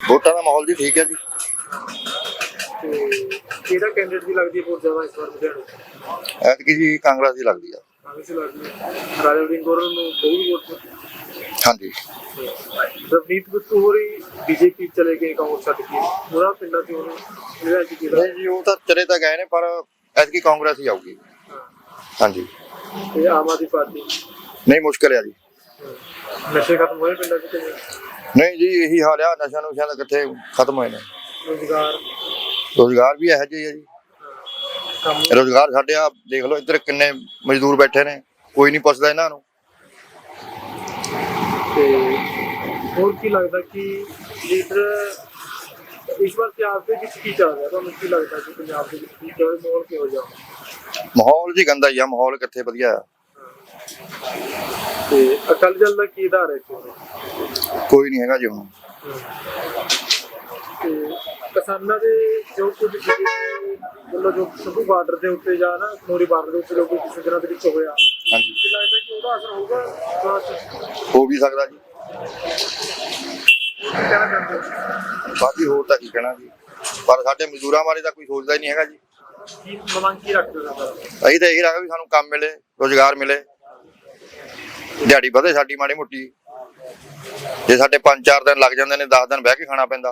ਵੋਟਾਂ ਦਾ ਮਾਹੌਲ ਜੀ ਠੀਕ ਹੈ ਜੀ। ਤੇ ਕਿਹੜਾ ਕੈਂਡੀਡੇਟ ਦੀ ਲੱਗਦੀ ਹੈ ਬਹੁਤ ਜ਼ਿਆਦਾ ਇਸ ਵਾਰ ਲੁਧਿਆਣੇ ਐਤਕੀ ਜੀ ਕਾਂਗਰਸ ਦੀ ਲੱਗਦੀ ਆ। ਕਾਂਗਰਸ ਦੀ ਲੱਗਦੀ ਹੈ। ਰਾਜਾ ਵੜਿੰਗ ਗੌਰ ਨੂੰ ਬਹੁਤ ਵੋਟ ਹਾਂਜੀ। ਰਵਨੀਤ ਬਿੱਟੂ ਹੋਰੀ ਬੀਜੇਪੀ ਚਲੇ ਗਏ ਕਾਂਗਰਸ ਛੱਡ ਕੇ। ਉਹਦਾ ਪਿੰਡਾਂ ਚ ਉਹਨੂੰ ਜਿਹੜਾ ਅੱਜ ਕਿਹਦਾ ਨਹੀਂ ਜੀ ਉਹ ਤਾਂ ਚਲੇ ਤਾਂ ਗਏ ਨੇ ਪਰ ਐਤਕੀ ਕਾਂਗਰਸ ਹੀ ਆਊਗੀ। ਹਾਂਜੀ। ਤੇ ਆਮ ਆਦਮੀ ਪਾਰਟੀ? ਨਹੀਂ ਮੁਸ਼ਕਲ ਆ ਜੀ। ਨਸ਼ੇ ਖਤਮ ਹੋਏ ਪਿੰਡਾਂ ਚ ਕਿ ਨਹੀਂ? ਨਹੀਂ ਜੀ ਇਹੀ ਹਾਲ ਆ ਨਸ਼ਾ ਨੁਸ਼ਾ ਦਾ ਕਿੱਥੇ ਖਤਮ ਹੋਏ ਨੇ। ਰੁਜ਼ਗਾਰ? ਰੋਜ਼ਗਾਰ ਵੀ ਇਹੋ ਜਿਹਾ ਹੀ ਆ ਜੀ। ਕੰਮ? ਰੋਜ਼ਗਾਰ ਸਾਡੇ ਆ ਦੇਖ ਲਓ ਇੱਧਰ ਕਿੰਨੇ ਮਜ਼ਦੂਰ ਬੈਠੇ ਨੇ ਕੋਈ ਨਹੀਂ ਪੁੱਛਦਾ ਇਹਨਾਂ ਨੂੰ। ਤੇ ਹੋਰ ਕੀ ਲੱਗਦਾ ਕਿ ਲੀਡਰ ਇਸ ਵਾਰ ਪੰਜਾਬ ਦੇ ਵਿੱਚ ਕੀ ਚੱਲ ਰਿਹਾ? ਤੁਹਾਨੂੰ ਕੀ ਲੱਗਦਾ ਕਿ ਪੰਜਾਬ ਦੇ ਵਿੱਚ ਕੀ ਚੱਲ ਰਿਹਾ? ਮਾਹੌਲ ਕਿਹੋ ਜਿਹਾ? ਮਾਹੌਲ ਜੀ ਗੰਦਾ ਹੀ ਆ ਮਾਹੌਲ ਕਿੱਥੇ ਵਧੀਆ ਆ। ਤੇ ਅਕਾਲੀ ਦਲ ਦਾ ਕੀ ਆਧਾਰ ਹੈ ਇੱਥੇ? ਕੋਈ ਨਹੀਂ ਹੈਗਾ ਜੀ ਹੁਣ। ਤੇ ਕਿਸਾਨਾਂ ਦੇ ਜੋ ਕੁਝ BJP ਵੱਲੋਂ ਜੋ ਸਭੂ ਬਾਰਡਰ ਦੇ ਉੱਤੇ ਜਾਂ ਨਾ ਖਨੋਰੀ ਬਾਰਡਰ ਦੇ ਉੱਤੇ ਜੋ ਕੁਝ ਕਿਸੇ ਦਿਨਾਂ ਦੇ ਵਿੱਚ ਹੋਇਆ ਹਾਂਜੀ। ਕੀ ਲੱਗਦਾ ਕਿ ਉਹਦਾ ਅਸਰ ਹੋਊਗਾ ਬਾਅਦ ਚ? ਹੋ ਵੀ ਸਕਦਾ ਜੀ? ਬਾਕੀ ਹੋਰ ਤਾਂ ਕੀ ਕਹਿਣਾ ਜੀ। ਪਰ ਸਾਡੇ ਮਜ਼ਦੂਰਾਂ ਬਾਰੇ ਤਾਂ ਕੋਈ ਸੋਚਦਾ ਹੀ ਨਹੀਂ ਹੈਗਾ ਜੀ। ਕੀ ਮੰਗ ਕੀ ਰੱਖਦੇ ਹੋ ਸਰ ਅਸੀਂ ਤਾਂ ਇਹੀ ਰੱਖਦੇ ਵੀ ਸਾਨੂੰ ਕੰਮ ਮਿਲੇ ਰੋਜ਼ਗਾਰ ਮਿਲੇ। ਦਿਹਾੜੀ ਵਧੇ, ਸਾਡੀ ਮਾੜੀ ਮੋਟੀ। ਜੇ ਸਾਡੇ 5-4 ਦਿਨ ਲੱਗ ਜਾਂਦੇ ਨੇ 10 ਦਿਨ ਬਹਿ ਕੇ ਖਾਣਾ ਪੈਂਦਾ।